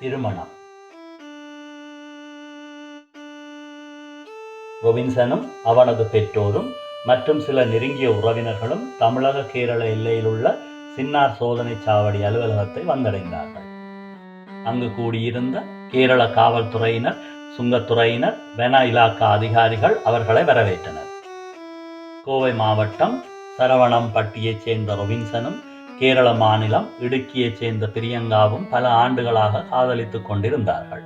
திருமணம். ரொபின்சனும் அவனது பெற்றோரும் மற்றும் சில நெருங்கிய உறவினர்களும் தமிழக கேரள எல்லையில் உள்ள சின்னார் சோதனை சாவடி அலுவலகத்தை வந்தடைந்தார்கள். அங்கு கூடியிருந்த கேரள காவல்துறையினர் சுங்கத்துறையினர் வன இலாக்கா அதிகாரிகள் அவர்களை வரவேற்றனர். கோவை மாவட்டம் சரவணம்பட்டியைச் சேர்ந்த ரொபின்சனும் கேரள மாநிலம் இடுக்கியைச் சேர்ந்த பிரியங்காவும் பல ஆண்டுகளாக காதலித்துக் கொண்டிருந்தார்கள்.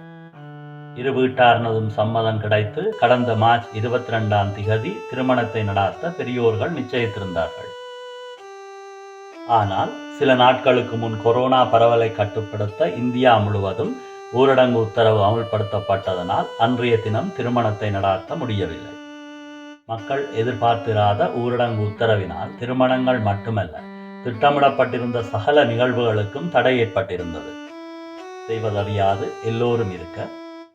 இரு வீட்டார்னதும் சம்மதம் கிடைத்து கடந்த மார்ச் இருபத்தி ரெண்டாம் திகதி திருமணத்தை நடாத்த பெரியோர்கள் நிச்சயித்திருந்தார்கள். ஆனால் சில நாட்களுக்கு முன் கொரோனா பரவலை கட்டுப்படுத்த இந்தியா முழுவதும் ஊரடங்கு உத்தரவு அமுல்படுத்தப்பட்டதனால் அன்றைய தினம் திருமணத்தை நடாத்த முடியவில்லை. மக்கள் எதிர்பார்த்திராத ஊரடங்கு உத்தரவினால் திருமணங்கள் மட்டுமல்ல திட்டமிடப்பட்டிருந்த சகல நிகழ்வுகளுக்கும் தடை ஏற்பட்டிருந்தது. செய்வதறியாது எல்லோரும் இருக்க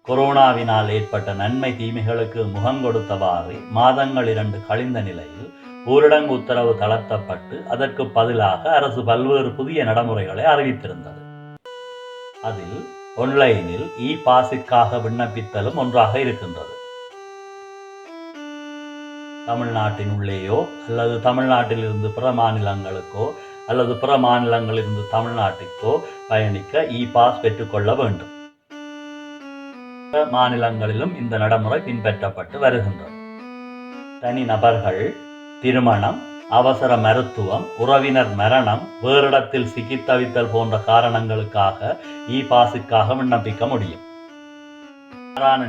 கொரோனாவினால் ஏற்பட்ட நன்மை தீமைகளுக்கு முகங்கொடுத்தவாறு மாதங்கள் இரண்டு கழிந்த நிலையில் ஊரடங்கு உத்தரவு தளர்த்தப்பட்டு அதற்கு பதிலாக அரசு பல்வேறு புதிய நடைமுறைகளை அறிவித்திருந்தது. அதில் ஒன்லைனில் இ பாஸிற்காக விண்ணப்பித்தலும் ஒன்றாக இருக்கின்றது. தமிழ்நாட்டின் உள்ளேயோ அல்லது தமிழ்நாட்டில் இருந்து பிற மாநிலங்களுக்கோ அல்லது பிற மாநிலங்களிலிருந்து தமிழ்நாட்டிற்கோ பயணிக்க இ பாஸ் பெற்றுக்கொள்ள வேண்டும். மாநிலங்களிலும் இந்த நடைமுறை பின்பற்றப்பட்டு வருகின்றது. தனி நபர்கள் திருமணம் அவசர மருத்துவம் உறவினர் மரணம் வேறிடத்தில் சிக்கித்தவித்தல் போன்ற காரணங்களுக்காக இ பாஸுக்காக விண்ணப்பிக்க முடியும்.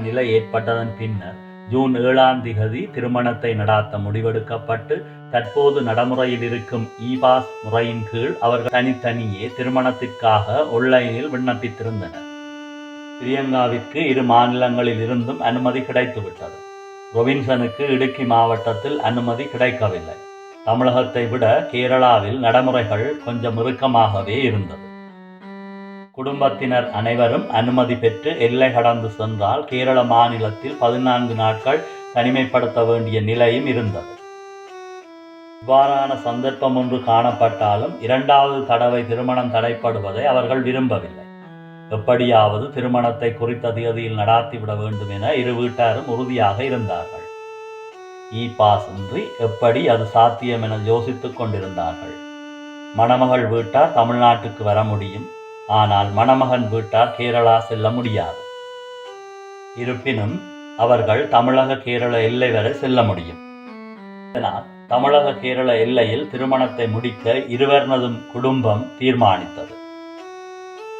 நிலை ஏற்பட்டதன் பின்னர் ஜூன் ஏழாம் திகதி திருமணத்தை நடாத்த முடிவெடுக்கப்பட்டு தற்போது நடைமுறையில் இருக்கும் இபாஸ் முறையின் கீழ் அவர்கள் தனித்தனியே திருமணத்திற்காக ஒன்லைனில் விண்ணப்பித்திருந்தனர். பிரியங்காவிற்கு இரு மாநிலங்களில் இருந்தும் அனுமதி கிடைத்துவிட்டது. ரொபின்சனுக்கு இடுக்கி மாவட்டத்தில் அனுமதி கிடைக்கவில்லை. தமிழகத்தை விட கேரளாவில் நடைமுறைகள் கொஞ்சம் இறுக்கமாகவே இருந்தது. குடும்பத்தினர் அனைவரும் அனுமதி பெற்று எல்லை கடந்து சென்றால் கேரள மாநிலத்தில் பதினான்கு நாட்கள் தனிமைப்படுத்த வேண்டிய நிலையும் இருந்தது. இவ்வாறான சந்தர்ப்பம் ஒன்று காணப்பட்டாலும் இரண்டாவது தடவை திருமணம் தடைப்படுவதை அவர்கள் விரும்பவில்லை. எப்படியாவது திருமணத்தை குறித்த தேதியில் நடாத்திவிட வேண்டும் என இரு வீட்டாரும் உறுதியாக இருந்தார்கள். இ பாஸ் இன்றி எப்படி அது சாத்தியம் என யோசித்துக் கொண்டிருந்தார்கள். மணமகள் வீட்டார் தமிழ்நாட்டுக்கு வர முடியும். ஆனால் மணமகன் வீட்டார் கேரளா செல்ல முடியாது. இருப்பினும் அவர்கள் தமிழக கேரள எல்லை வரை செல்ல முடியும். இதனால் தமிழக கேரள எல்லையில் திருமணத்தை முடிக்க இருவர்னதும் குடும்பம் தீர்மானித்தது.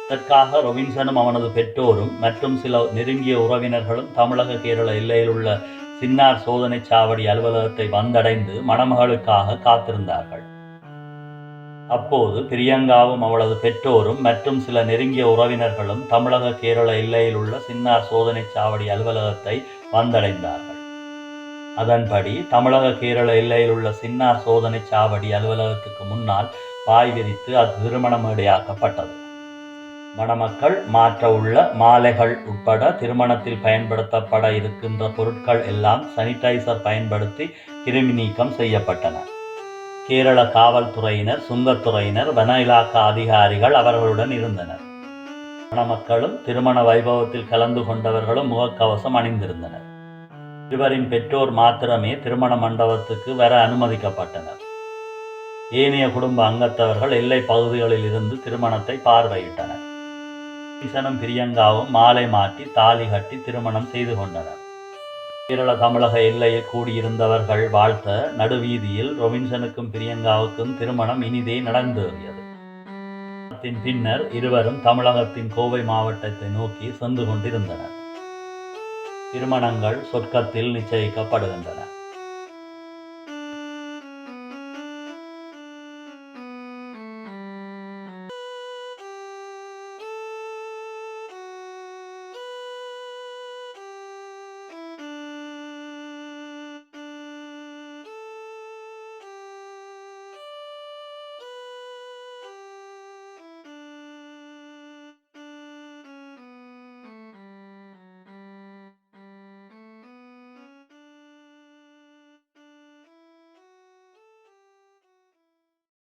இதற்காக ரொபின்சனும் அவனது பெற்றோரும் மற்றும் சில நெருங்கிய உறவினர்களும் தமிழக கேரள எல்லையில் உள்ள சின்னார் சோதனை சாவடி அலுவலகத்தை வந்தடைந்து மணமகளுக்காக காத்திருந்தார்கள். அப்போது பிரியங்காவும் அவளது பெற்றோரும் மற்றும் சில நெருங்கிய உறவினர்களும் தமிழக கேரள எல்லையில் உள்ள சின்னார் சோதனை சாவடி அலுவலகத்தை வந்தடைந்தார்கள். அதன்படி தமிழக கேரள எல்லையில் உள்ள சின்னார் சோதனை சாவடி அலுவலகத்துக்கு முன்னால் பாய் விரித்து அது திருமண மேடையாக்கப்பட்டது மணமக்கள் மாற்ற உள்ள மாலைகள் உட்பட திருமணத்தில் பயன்படுத்தப்பட இருக்கின்ற பொருட்கள் எல்லாம் சானிடைசர் பயன்படுத்தி கிருமி நீக்கம் செய்யப்பட்டன. கேரள காவல்துறையினர் சுங்கத்துறையினர் வன இலாக்கா அதிகாரிகள் அவர்களுடன் இருந்தனர். மணமக்களும் திருமண வைபவத்தில் கலந்து கொண்டவர்களும் முகக்கவசம் அணிந்திருந்தனர். இருவரின் பெற்றோர் மாத்திரமே திருமண மண்டபத்துக்கு வர அனுமதிக்கப்பட்டனர். ஏனைய குடும்ப அங்கத்தவர்கள் எல்லை பகுதிகளில் இருந்து திருமணத்தை பார்வையிட்டனர். கிஷனும் பிரியங்காவும் மாலை மாற்றி தாலி கட்டி திருமணம் செய்து கொண்டனர். கேரள தமிழக எல்லையில் கூடியிருந்தவர்கள் வாழ்த்த நடுவீதியில் ரொபின்சனுக்கும் பிரியங்காவுக்கும் திருமணம் இனிதே நடந்தேறியது. பின்னர் இருவரும் தமிழகத்தின் கோவை மாவட்டத்தை நோக்கி சென்று கொண்டிருந்தனர். திருமணங்கள் சொர்க்கத்தில் நிச்சயிக்கப்படுகின்றன.